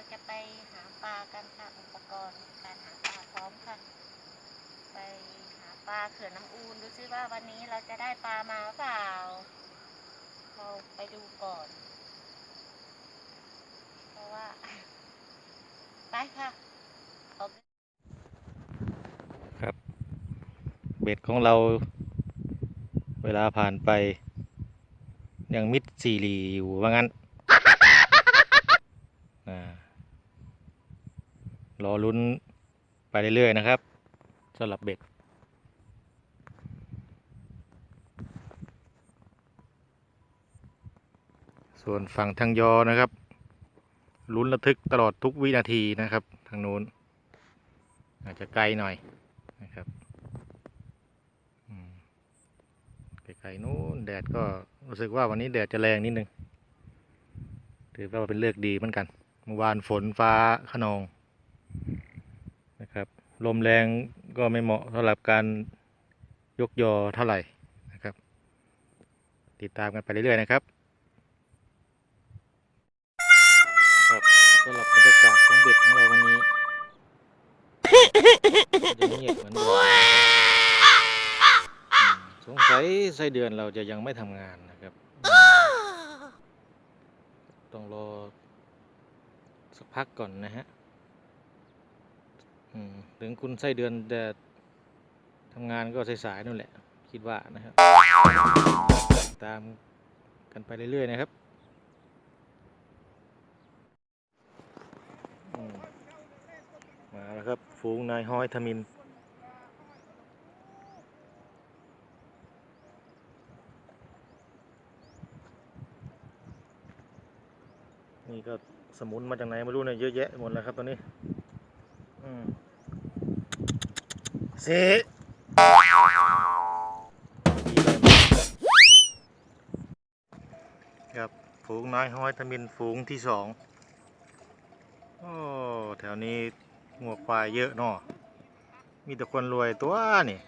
ราจะไปหาปลากันค่ะอุปกรณ์การหาปลาพร้อมค่ะ ไปหาปลาเขื่อนน้ำอูนดูซิว่าวันนี้เราจะได้ปลามาเปล่า เราไปดูก่อน เพราะว่า ไปค่ะครับ เบ็ดของเรา เวลาผ่านไป ยังมิดสี่หลีอยู่ว่างั้น อ่า รอลุ้นไปเรื่อยๆนะครับสำหรับเบ็ดส่วนฝั่งทางยอนะครับลุ้นระทึกตลอดทุกวินาทีนะครับ ทางนู้น อาจจะไกลหน่อยนะครับไกลๆนู้นแดดก็รู้สึกว่าวันนี้แดดจะแรงนิดนึงถือว่าเป็นเลือกดีเหมือนกันเมื่อวานฝนฟ้าขนอง นะครับ ลมแรงก็ไม่เหมาะสำหรับการยกยอเท่าไหร่นะครับ ติดตามกันไปเรื่อยๆนะครับครับสำหรับบรรยากาศของเบ็ดของเราวันนี้จะเงียบเหมือนเดิมสงสัยไส้เดือนเราจะยังไม่ทำงานนะครับ ต้องรอสักพักก่อนนะฮะ ถึงคุณไส้เดือนจะทำงานก็สายๆนู่นแหละ คิดว่านะครับ ตามกันไปเรื่อยๆนะครับมมาแล้วครับ ฝูงนายห้อยทมินนี่ก็สมุนมาจากไหนไม่รู้เนี่ยเยอะแยะหมดแล้วครับตอนนี้ อืมเสครับฝูงน้อยห้อยทมินฝูงที่สองโอ้แถวนี้งัวควายเยอะเนาะมีแต่คนรวยตัวนี่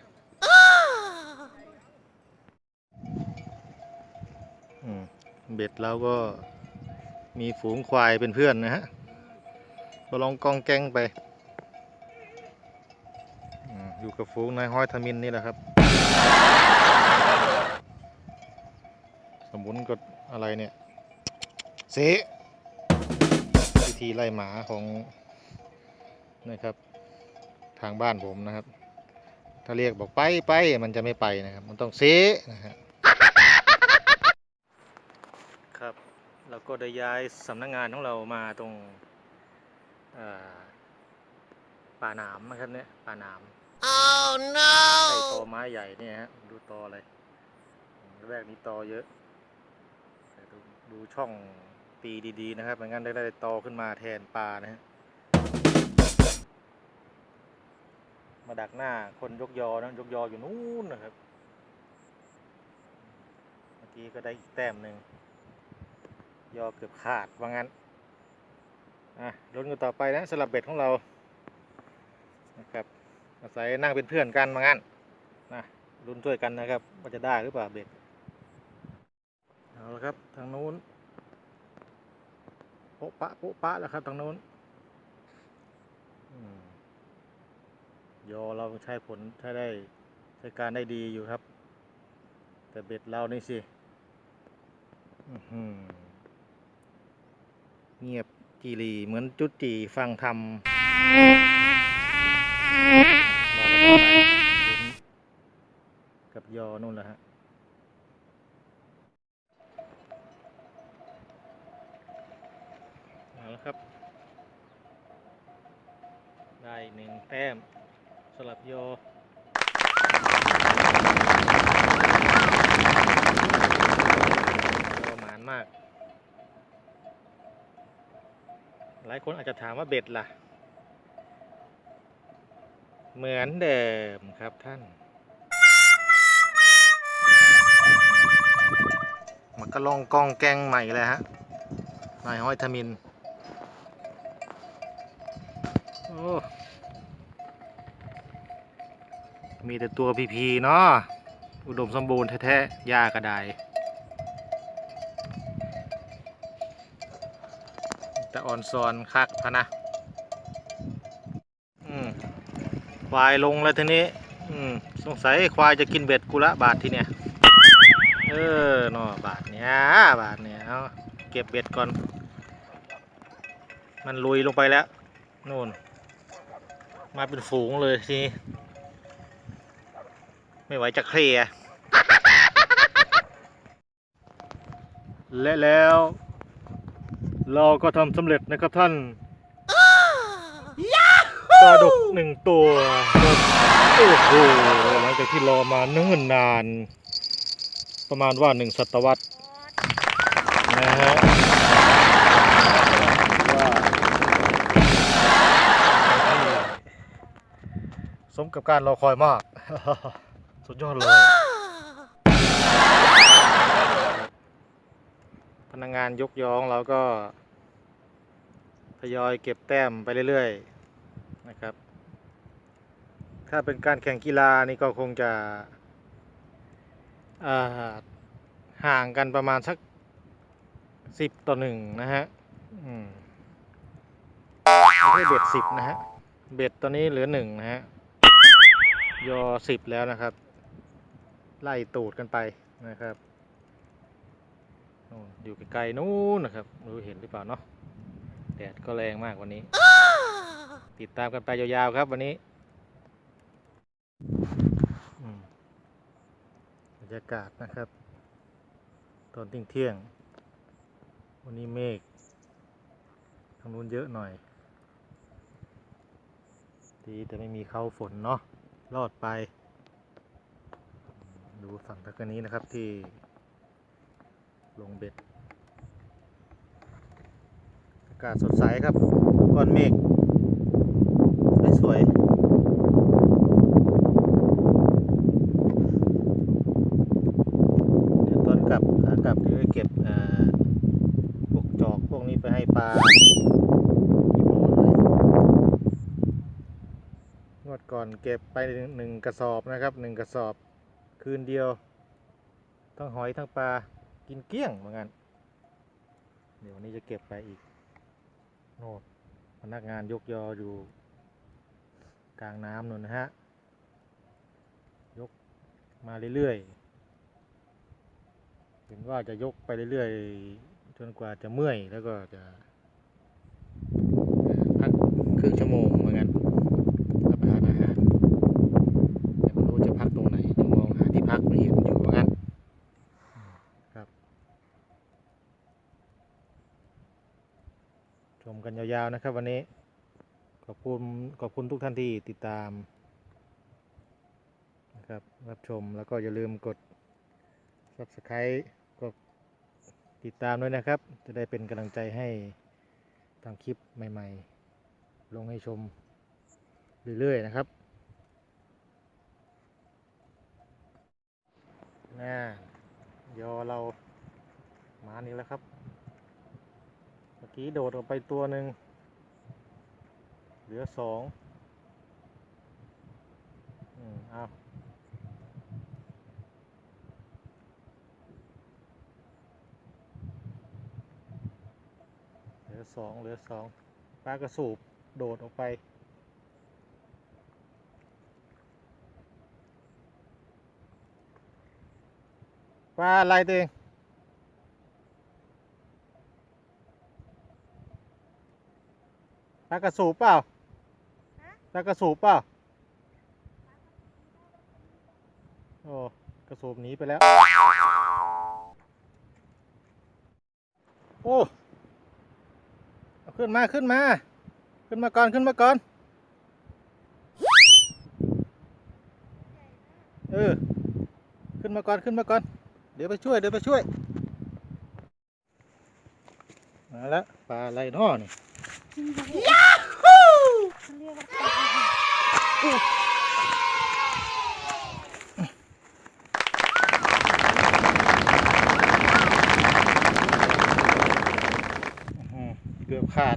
อืมเบ็ดเราก็มีฝูงควายเป็นเพื่อนนะฮะก็ลองกองแกงไป กับฝูงนายห้อยทมินนี่แหละครับ สมุนก็อะไรเนี่ยเสวิธีไล่หมาของนะครับ ทางบ้านผมนะครับ ถ้าเรียกบอกไปไปมันจะไม่ไปนะครับ มันต้องเสนะฮะครับเราก็ได้ย้ายสำนักงานของเรามาตรงป่าหนามนะครับเนี่ยป่าหนาม Oh ใส่ต no อไม้ใหญ่เนี่ยฮะดูตออะไรแรกนี้ตอเยอะแต่ดูดูช่องตีดีๆนะครับไม่งั้นได้ได้ตอขึ้นมาแทนปลานะฮะมาดักหน้าคนยกยอนะยกยออยู่นู้นนะครับ เมื่อกี้ก็ได้อีกแต้มหนึ่งยอเกือบขาดว่างั้นอะลุ้นกันต่อไปนะสลับเบ็ดของเรา อาศัยนั่งเป็นเพื่อนกันว่างั้นนะลุ้นช่วยกันนะครับว่าจะได้หรือเปล่าเบ็ดเอาละครับทางนู้นโปะปะโปะปะแล้วครับทางนู้นยอเราใช้ผลใช้ได้ใช้การได้ดีอยู่ครับ แต่เบ็ดเรานี่สิเงียบจีรีเหมือนจุดจีฟังทำรอกันต่อไปลุ้นกับ ยอนู่นแหละฮะเอาละครับ ได้หนึ่งแต้มสลับโยอโยหมานมาก หลายคนอาจจะถามว่าเบ็ดล่ะ เหมือนเดิมครับท่าน มันก็ลองกองแกงใหม่เลยฮะนายห้อยทมิน โอ้ มีแต่ตัวพีพีเนาะ อุดมสมบูรณ์แท้ๆหญ้ากระไดแต่ออนซอนคักพะนะอืมวายลงแล้วทีนี้ อืม สงสัยควายจะกินเบ็ดกูละบาททีเนี้ยเออเนาะบาทเนี้ยบาทเนี้ยเอาเก็บเบ็ดก่อน มันลุยลงไปแล้วนู่น มาเป็นฝูงเลยทีนี้ไม่ไหวจะเคลียร์และแล้ว เราก็ทำสำเร็จนะครับท่านปลาดุกหนึ่งตัวครับ โอ้โหหลังจากที่รอมาเนิ่นนาน ประมาณว่าหนึ่งศตวรรษนะฮะสมกับการรอคอยมาก สุดยอดเลย พนักงานยกยองเราก็ทยอยเก็บแต้มไปเรื่อย ๆ นะครับ ถ้าเป็นการแข่งกีฬานี่ก็คงจะห่างกันประมาณสักสิบต่อหนึ่งนะฮะอืมไม่ใช่เบ็ดสิบนะฮะ เบ็ดตอนนี้เหลือหนึ่งนะฮะ ยอสิบแล้วนะครับ ไล่ตูดกันไปนะครับอยู่ไกลๆนู้นนะครับรู้เห็นหรือเปล่าเนาะ แดดก็แรงมากวันนี้ ติดตามกันไปยาวๆครับวันนี้อืมบรร ยากาศนะครับ ตอนเที่ยงเที่ยง วันนี้เมฆทางนู้นเยอะหน่อย ดีแต่ไม่มีเข้าฝนเนาะรอดไป ดูฝั่งทางนี้นะครับที่ลงเบ็ด อากาศสดใสครับ ก้อนเมฆสวยๆเดี๋ยวตอนกลับขากลับเดี๋ยว จะเก็บพวกจอกพวกนี้ไปให้ปลาที่บ่อเลยงวดก่อนเก็บไปหนึ่งกระสอบนะครับหนึ่งกระสอบคืนเดียว ทั้งหอยทั้งปลากินเกลี้ยงเหมือนกันเดี๋ยววันนี้จะเก็บไปอีกโน่นพนักงานยกยออยู่กลางน้ำนู่นนะฮะ ยกมาเรื่อยๆ เห็นว่าจะยกไปเรื่อยๆ จนกว่าจะเมื่อยแล้วก็จะเอ่อพักครึ่งชั่วโมงเหมือนกันรับประทานอาหารแต่ไม่รู้จะพักตรงไหนยังมองหาที่พักไม่เห็นอยู่เหมือนกันครับ ชมกันยาวๆนะครับวันนี้ขอบคุณขอบคุณทุกท่านที่ติดตามนะครับรับชมแล้วก็อย่าลืมกด subscribe กด ติดตามด้วยนะครับ จะได้เป็นกำลังใจให้ทำคลิปใหม่ ๆ ลงให้ชมเรื่อย ๆ นะครับน่ายอเรามานี่แล้วครับ เมื่อกี้โดดออกไปตัวหนึ่งเหลือสองอืมเอา ลือสองเหลือสองปลากระสูบโดดออกไป ปลาอะไรตัวเองปลากระสูบเปล่าปลากระสูบเปล่าโอ้กระสูบหนีไปแล้ว โอ้เอา ขึ้นมาขึ้นมา ขึ้นมาก่อนขึ้นมาก่อน เออ ขึ้นมาก่อนขึ้นมาก่อน เดี๋ยวไปช่วยเดี๋ยวไปช่วย มาแล้วปลาอะไรน้อนี่เขาเรียกว่าปลา อื้อหือเกือบขาด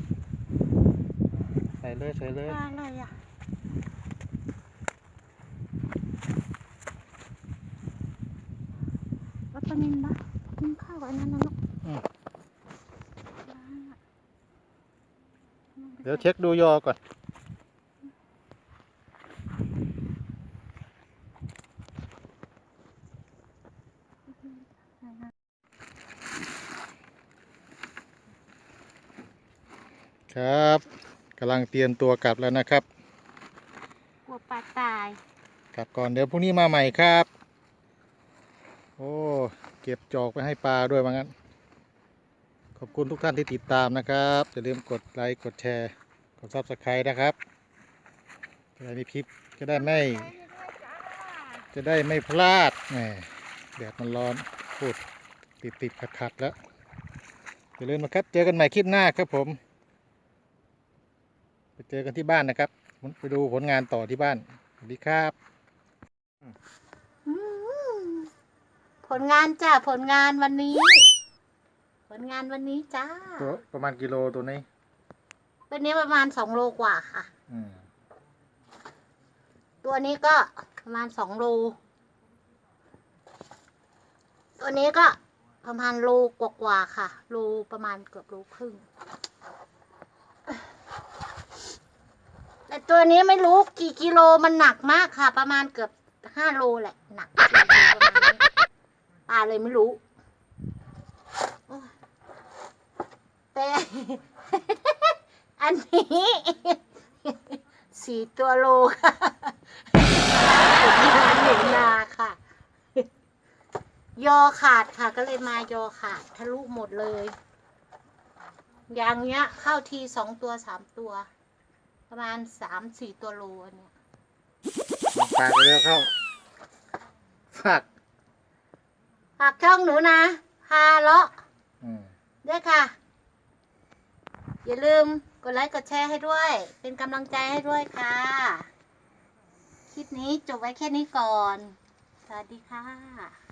ใส่เล ยใส่เลยปลาอะไรอะวัตมินปะกินข้าวกับอันนั้นนะลูกอืมปลาอะเดี๋ยวเช็คดูยอก่อนครับ กำลังเตรียมตัวกลับแล้วนะครับ กลัวปลาตาย กลับก่อนเดี๋ยวพรุ่งนี้มาใหม่ครับ โอ้เก็บจอกไปให้ปลาด้วยว่างั้น ขอบคุณทุกท่านที่ติดตามนะครับอย่าลืมกดไลค์กดแชร์ กดซับสไครต์นะครับจะได้มีคลิปจะได้ไม่จะได้ไม่พลาดแหมแดดมันร้อนพูดติดติดขัดขัดๆแล้วอย่าลืมนะครับ เจอกันใหม่คลิปหน้าครับผม ไปเจอกันที่บ้านนะครับ ไปดูผลงานต่อที่บ้านสวัสดีครับอืมผลงานจ้าผลงานวันนี้ ผลงานวันนี้จ้าตัวประมาณกิโลตัวนี้ตัวนี้ประมาณสองโลกว่าค่ะ อืมตัวนี้ก็ประมาณสองโล ตัวนี้ก็ประมาณโลกว่าๆค่ะ โลประมาณเกือบโลครึ่ง แต่ตัวนี้ไม่รู้กี่กิโลมันหนักมากค่ะ ประมาณเกือบห้าโลแหละหนักสี่โลประมาณนี้ปลาเลยไม่รู้แต่อันนี้สี่ตัวโลค่ะผมงานหนูนาค่ะ ยอขาดค่ะ ก็เลยมายอขาดทะลุหมดเลย อย่างเงี้ย เข้าทีสองตัวสามตัว ประมาณสามสี่ตัวโลอันเนี้ยปลาไปแล้วเข้าฝากฝากช่องหนูนะ พาเลาะอืมด้วยค่ะ อย่าลืมกดไลค์กดแชร์ให้ด้วย เป็นกำลังใจให้ด้วยค่ะ คลิปนี้จบไว้แค่นี้ก่อน สวัสดีค่ะ